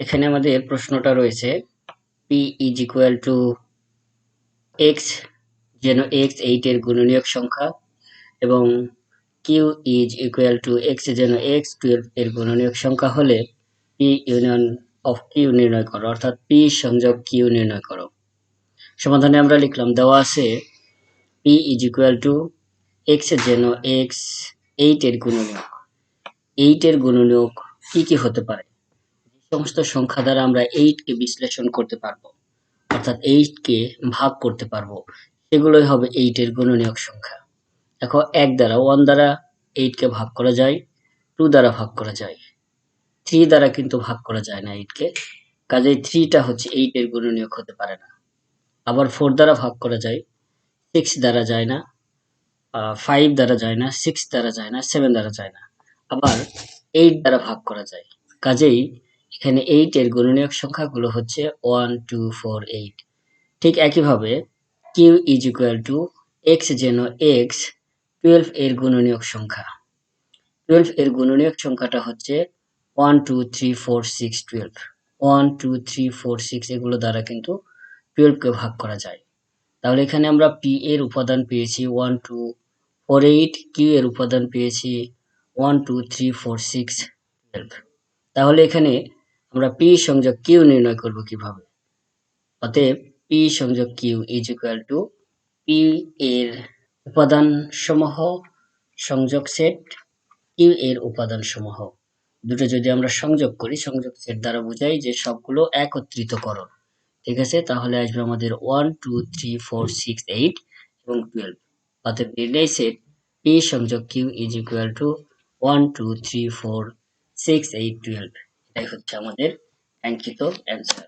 এখানে আমাদের প্রশ্নটা রয়েছে P is equal to X যেন এক্স এইটের গুণনীয়ক সংখ্যা এবং Q is equal to X যেন এক্স টুয়েলভ এর গুণনীয়ক সংখ্যা হলে পি ইউনিয়ন অফ কিউ নির্ণয় করো, অর্থাৎ পি সংযোগ কিউ নির্ণয় করো। সমাধানে আমরা লিখলাম, দেওয়া আছে P is equal to X যেন এক্স এইট এর গুণনীয়ক। এইট এর গুণনীয়ক কি কি হতে পারে? সমস্ত সংখ্যা দ্বারা আমরা এইট কে বিশ্লেষণ করতে পারব। অর্থাৎ এইট কে ভাগ করতে পারব। সেগুলোই হবে এইট এর গুণনীয়ক সংখ্যা। দেখো, এক দ্বারা ওয়ান দ্বারা এইট কে ভাগ করা যায় টু দ্বারা ভাগ করা যায়। থ্রি দ্বারা কিন্তু ভাগ করা যায় না এইট কে। কাজেই থ্রিটা হচ্ছে এইট এর গুণনীয়ক হতে পারে না। আবার ফোর দ্বারা ভাগ করা যায় সিক্স দ্বারা যায় না ফাইভ দ্বারা যায় না সিক্স দ্বারা যায় না সেভেন দ্বারা যায় না। আবার এইট দ্বারা ভাগ করা যায়। কাজেই এখানে এইট এর গুণনীয়ক সংখ্যাগুলো হচ্ছে ওয়ান টু ফোর এইট ঠিক একইভাবে Q is equal to X যেন এক্স টুয়েলভ এর গুণনীয়ক সংখ্যা। টুয়েলভ এর গুণনীয়ক সংখ্যাটা হচ্ছে one two three four six twelve one two three four six এগুলো দ্বারা কিন্তু টুয়েলভকে ভাগ করা যায়। তাহলে এখানে আমরা পি এর উপাদান পেয়েছি one two four eight Q এর উপাদান পেয়েছি one two three four six twelve তাহলে এখানে আমরা পি সংযোগ কিউ নির্ণয় করব কীভাবে? অতএব পি সংযোগ Q is equal to P এর উপাদান সমূহ সংযোগ সেট কিউ এর উপাদান সমূহ দুটো যদি আমরা সংযোগ করি, সংযোগ সেট দ্বারা বোঝাই যে সবগুলো একত্রিত করণ ঠিক আছে? তাহলে আসবে আমাদের one two three four six eight এবং টুয়েলভ অতএব নির্ণয় সেট পি সংযোগ Q is equal to one two three four six eight twelve এটাই হচ্ছে আমাদের অ্যাঙ্কিত অ্যান্সার।